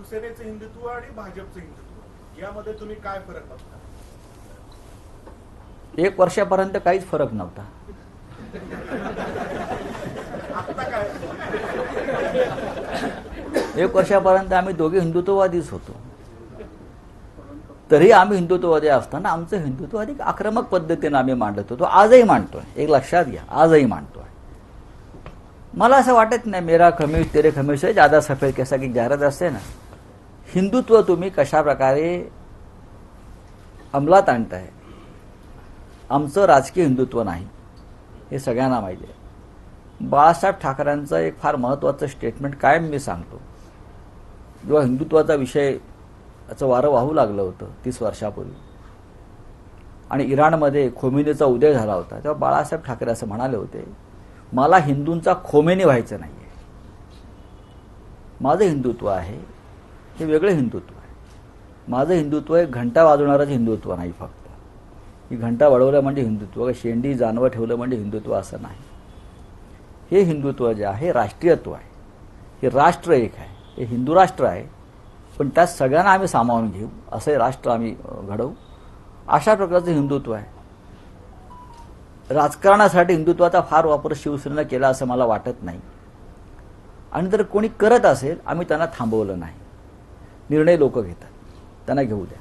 शिवसेनेचं हिंदुत्व आणि भाजपचं हिंदुत्व. यामध्ये तुम्ही काय फरक बघता? एक वर्षापर्यंत काहीच फरक नव्हता. एक वर्षापर्यंत आम्ही दोघे हिंदुत्ववादीच होतो. तरी आम्ही हिंदुत्ववादी असताना आमचं हिंदुत्व अधिक आक्रमक पद्धतीनं आम्ही मांडत होतो. आजही मांडतोय. एक लक्षात घ्या आजही मांडतोय. मला असं वाटत नाही मेरा खमीस तेरे खमीस है ज्यादा सफेद कैसा की जाहिरात असते ना. हिंदुत्व तुम्ही कशा प्रकारे अंमलात आणताय? आमचं राजकीय हिंदुत्व नाही. हे सगळ्यांना माहिती आहे. बाळासाहेब ठाकरेंचं एक फार महत्त्वाचं स्टेटमेंट कायम मी सांगतो. जेव्हा हिंदुत्वाचा विषय याचं वारं वाहू लागलं होतं तीस वर्षापूर्वी आणि इराणमध्ये खोमिनीचा उदय झाला होता तेव्हा बाळासाहेब ठाकरे असं म्हणाले होते मला हिंदूंचा खोमेनी व्हायचं नाही आहे माझं हिंदुत्व आहे हे वेगळं हिंदुत्व आहे. माझं हिंदुत्व हे घंटा वाजवणारंच हिंदुत्व नाही फक्त. ही घंटा वाढवलं म्हणजे हिंदुत्व. शेंडी जानवं ठेवलं म्हणजे हिंदुत्व असं नाही. हे हिंदुत्व जे आहे राष्ट्रीयत्व आहे. हे राष्ट्र एक आहे. हे हिंदू राष्ट्र आहे. पण त्यात सगळ्यांना आम्ही सामावून घेऊ. असं राष्ट्र आम्ही घडवू. अशा प्रकारचं हिंदुत्व आहे. राजकारणासाठी हिंदुत्वाचा फार वापर शिवसेनेनं केला असं मला वाटत नाही. आणि जर कोणी करत असेल आम्ही त्यांना थांबवलं नाही. निर्णय लोक घेतात. त्यांना घेऊ द्या.